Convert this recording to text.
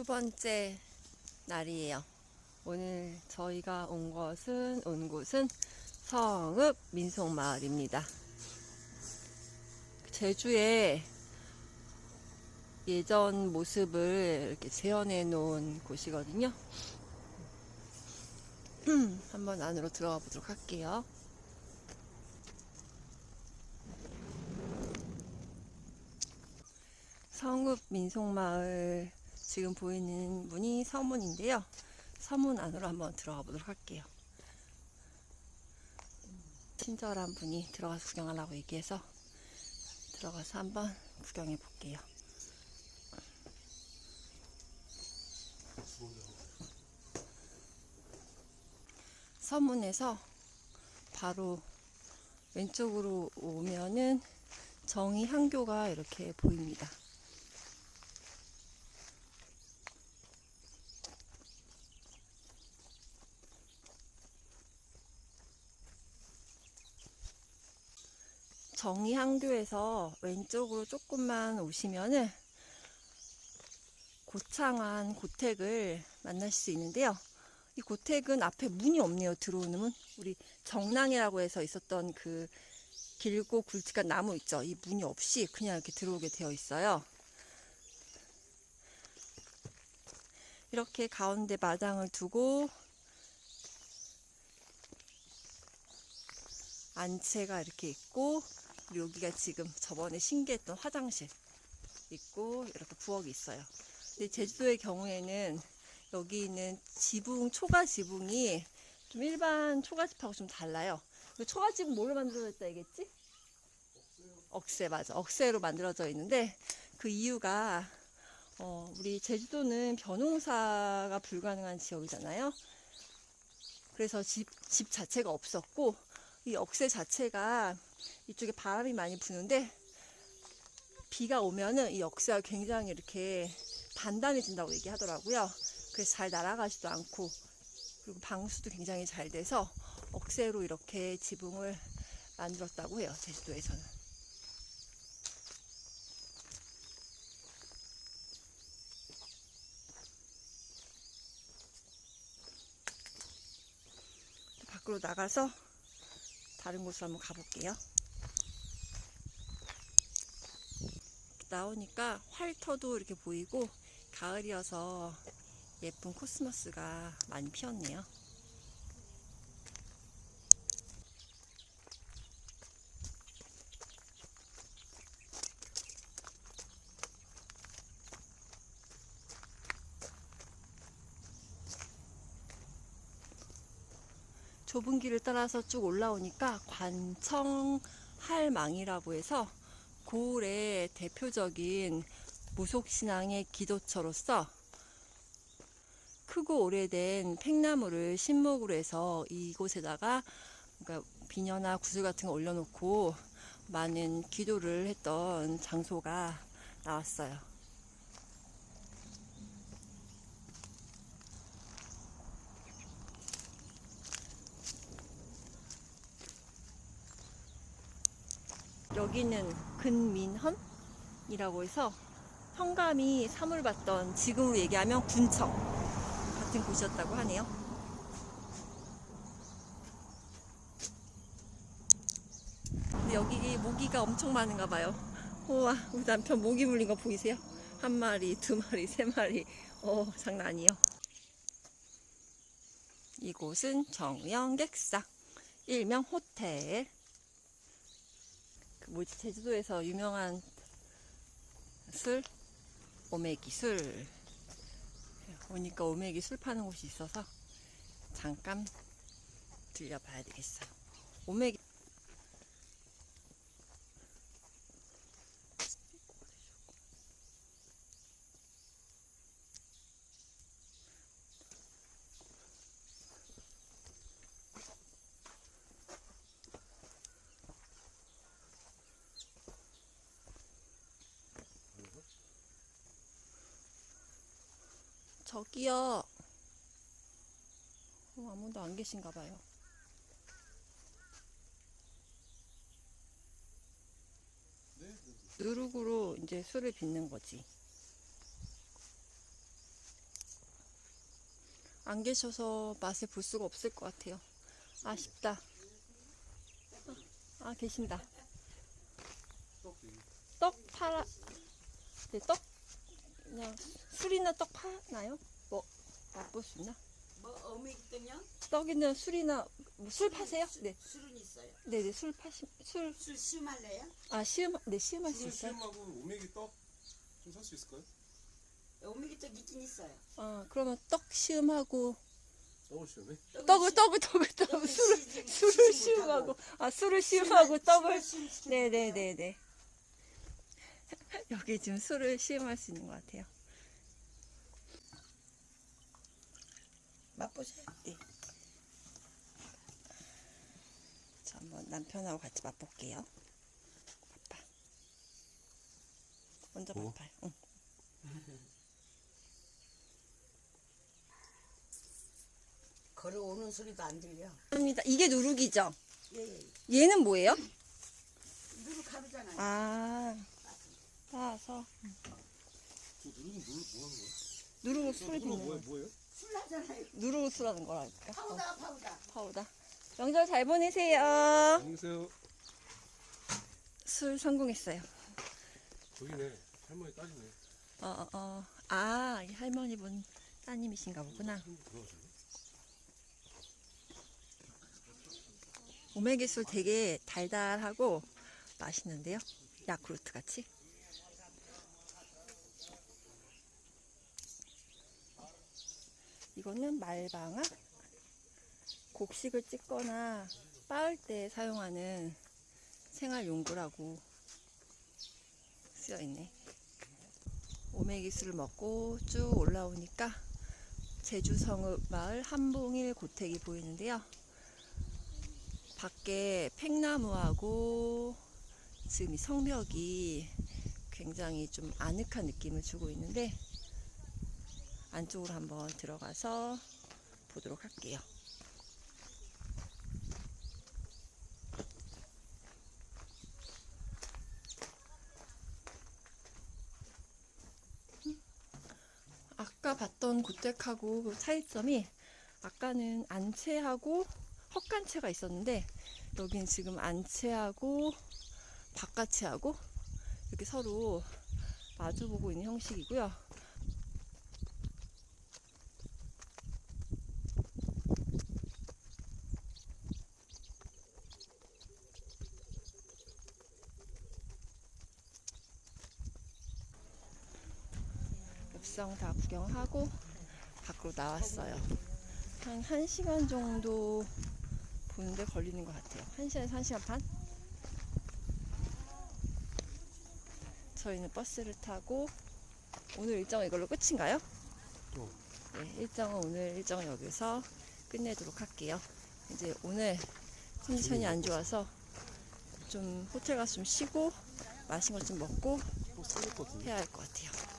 두 번째 날이에요. 오늘 저희가 온 것은 온 곳은 성읍 민속마을입니다. 제주의 예전 모습을 이렇게 재현해 놓은 곳이거든요. 한번 안으로 들어가 보도록 할게요. 성읍 민속마을 지금 보이는 문이 서문인데요. 서문 안으로 한번 들어가 보도록 할게요. 친절한 분이 들어가서 구경하라고 얘기해서 들어가서 한번 구경해 볼게요. 서문에서 바로 왼쪽으로 오면은 정의 한교가 이렇게 보입니다. 정의항교에서 왼쪽으로 조금만 오시면은 고창한 고택을 만날 수 있는데요. 이 고택은 앞에 문이 없네요. 들어오는 문. 우리 정랑이라고 해서 있었던 그 길고 굵직한 나무 있죠. 이 문이 없이 그냥 이렇게 들어오게 되어 있어요. 이렇게 가운데 마당을 두고 안채가 이렇게 있고 여기가 지금 저번에 신기했던 화장실 있고 이렇게 부엌이 있어요. 근데 제주도의 경우에는 여기 있는 지붕 초가 지붕이 좀 일반 초가집하고 좀 달라요. 그 초가집은 뭘로 만들어졌다 얘기했지? 억새 맞아. 억새로 만들어져 있는데 그 이유가 어, 우리 제주도는 벼농사가 불가능한 지역이잖아요. 그래서 집, 집 자체가 없었고 이 억새 자체가 이쪽에 바람이 많이 부는데 비가 오면은 이 억새가 굉장히 이렇게 단단해진다고 얘기하더라고요. 그래서 잘 날아가지도 않고 그리고 방수도 굉장히 잘 돼서 억새로 이렇게 지붕을 만들었다고 해요. 제주도에서는. 밖으로 나가서 다른 곳으로 한번 가볼게요. 나오니까 활터도 이렇게 보이고 가을이어서 예쁜 코스모스가 많이 피었네요. 좁은 길을 따라서 쭉 올라오니까 관청할망이라고 해서 고을의 대표적인 무속신앙의 기도처로서 크고 오래된 팽나무를 신목으로 해서 이곳에다가 그러니까 비녀나 구슬 같은 거 올려놓고 많은 기도를 했던 장소가 나왔어요. 여기는 근민헌이라고 해서 성감이 사물 받던 지금으로 얘기하면 군청 같은 곳이었다고 하네요. 여기 모기가 엄청 많은가 봐요. 우와, 우리 남편 모기 물린 거 보이세요? 한 마리, 두 마리, 세 마리. 어, 장난 아니에요. 이곳은 정영객사, 일명 호텔. 그 뭐지 제주도에서 유명한 술? 오메기 술. 오니까 오메기 술 파는 곳이 있어서 잠깐 들려봐야 되겠어요. 오메기 저기요 어, 아무도 안 계신가 봐요 누룩으로 이제 술을 빚는 거지 안 계셔서 맛을 볼 수가 없을 것 같아요. 아쉽다. 아, 계신다. 떡 팔아, 네, 떡, 그냥 술이나 떡 파나요? 뭐, 맛볼 수 있나? 뭐 어묵 있더냐? 떡이나 술이나, 뭐술 파세요? 네. 술은 있어요. 네 네, 술 파시, 술, 술 시음할래요? 아, 시음, 네, 시음할 수 술을 있어요? 시음하고 오메기 떡 좀 살 수 있을까요? 어묵이 또 있긴 있어요. 아, 그러면 떡 시음하고, 떡을 시음해? 떡을, 떡을, 떡을, 떡을, 술을, 술을 시음하고, 아, 술을 시음하고 떡을, 네네네네. 여기 지금 술을 시음할 수 있는 것 같아요. 맛보세요. 네. 저 한번 남편하고 같이 맛볼게요. 맛봐. 먼저 뭐? 맛봐요. 응. 걸어오는 소리도 안 들려. 합니다. 이게 누룩이죠? 예, 예. 얘는 뭐예요? 누구 가루잖아요. 아, 따서 저 누르면 누르 뭐 하는 거야? 누르면 빚는 뭐야 거. 뭐예요? 술 나잖아요. 누룩을 술하는? 어, 파우다, 파우다. 파우다. 명절 잘 보내세요. 안녕히 계세요. 술 성공했어요. 저기네 할머니 딸이네. 어, 어, 어. 아, 이 할머니 분 따님이신가 보구나. 한번 들어가실래? 오메기 술 되게 달달하고 맛있는데요. 야쿠르트 같이. 이거는 말방아. 곡식을 찢거나 빻을 때 사용하는 생활 용구라고 쓰여 있네. 오메기 술을 먹고 쭉 올라오니까 제주 성읍 마을 한봉일 고택이 보이는데요. 밖에 팽나무하고 지금 이 성벽이 굉장히 좀 아늑한 느낌을 주고 있는데 안쪽으로 한번 들어가서 보도록 할게요. 아까 봤던 고택하고 그 차이점이 아까는 안채하고 헛간채가 있었는데 여긴 지금 안채하고 바깥채하고 이렇게 서로 마주보고 있는 형식이고요. 읍성 다 구경하고 밖으로 나왔어요. 한 1시간 정도 보는데 걸리는 것 같아요. 1시간에서 1시간 반? 저희는 버스를 타고 오늘 일정은 이걸로 끝인가요? 어. 네, 일정은 오늘 일정은 여기서 끝내도록 할게요. 이제 오늘 컨디션이 안 좋아서 좀 호텔 가서 좀 쉬고 맛있는 것 좀 먹고? 해야 할 것 같아요.